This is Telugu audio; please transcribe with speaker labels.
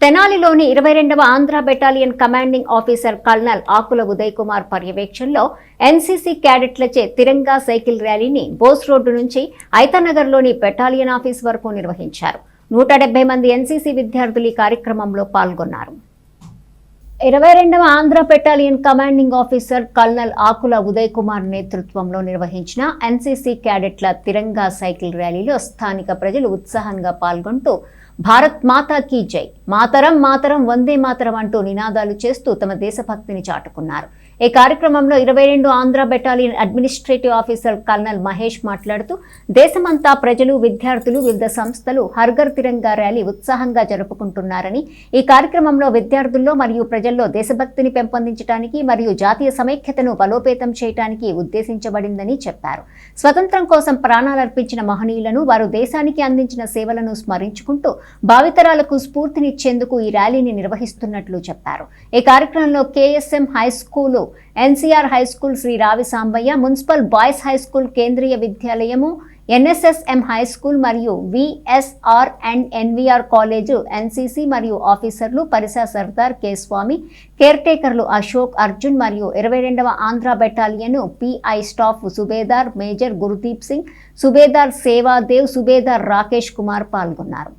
Speaker 1: తెనాలిలోని ఇరవై రెండవ Andhra battalion commanding officer colonel Akula Uday Kumar పర్యవేక్షణలో ఎన్సీసీ క్యాడెట్లచే తిరంగా సైకిల్ ర్యాలీని బోస్ రోడ్డు నుంచి ఐతానగర్లోని బెటాలియన్ ఆఫీస్ వరకు నిర్వహించారు. నూట డెబ్బై మంది ఎన్సీసీ విద్యార్థులు ఈ కార్యక్రమంలో పాల్గొన్నారు. ఇరవై రెండవ Andhra battalion commanding officer colonel Akula Uday Kumar నేతృత్వంలో నిర్వహించిన ఎన్సీసీ క్యాడెట్ల తిరంగా సైకిల్ ర్యాలీలో స్థానిక ప్రజలు ఉత్సాహంగా పాల్గొంటూ భారత్ మాతా కీ జై. మాతరం మాతరం వందే మాతరం అంటూ నినాదాలు చేస్తూ తమ దేశభక్తిని చాటుకున్నారు. ఈ కార్యక్రమంలో ఇరవై రెండు Andhra battalion administrative officer colonel Mahesh మాట్లాడుతూ దేశమంతా ప్రజలు విద్యార్థులు వివిధ సంస్థలు హర్ఘర్ తిరంగా ర్యాలీ ఉత్సాహంగా జరుపుకుంటున్నారని ఈ కార్యక్రమంలో విద్యార్థుల్లో మరియు ప్రజల్లో దేశభక్తిని పెంపొందించడానికి మరియు జాతీయ సమైక్యతను బలోపేతం చేయడానికి ఉద్దేశించబడిందని చెప్పారు. స్వతంత్రం కోసం ప్రాణాలర్పించిన మహనీయులను వారు దేశానికి అందించిన సేవలను స్మరించుకుంటూ భావితరాలకు స్ఫూర్తినిచ్చేందుకు ఈ ర్యాలీని నిర్వహిస్తున్నట్లు చెప్పారు. ఈ కార్యక్రమంలో KSM high school NCR high school Shri Ravi Sambaiah municipal boys high school Kendriya విద్యాలయము NSSM high school మరియు VSR and NVR college NCC మరియు ఆఫీసర్లు పరిసా సర్దార్ కె స్వామి కేర్ టేకర్లు అశోక్ అర్జున్ మరియు ఇరవై రెండవ Andhra battalion PI staff subedar major Gurdeep Singh subedar Sevadev subedar Rakesh Kumar పాల్గొన్నారు.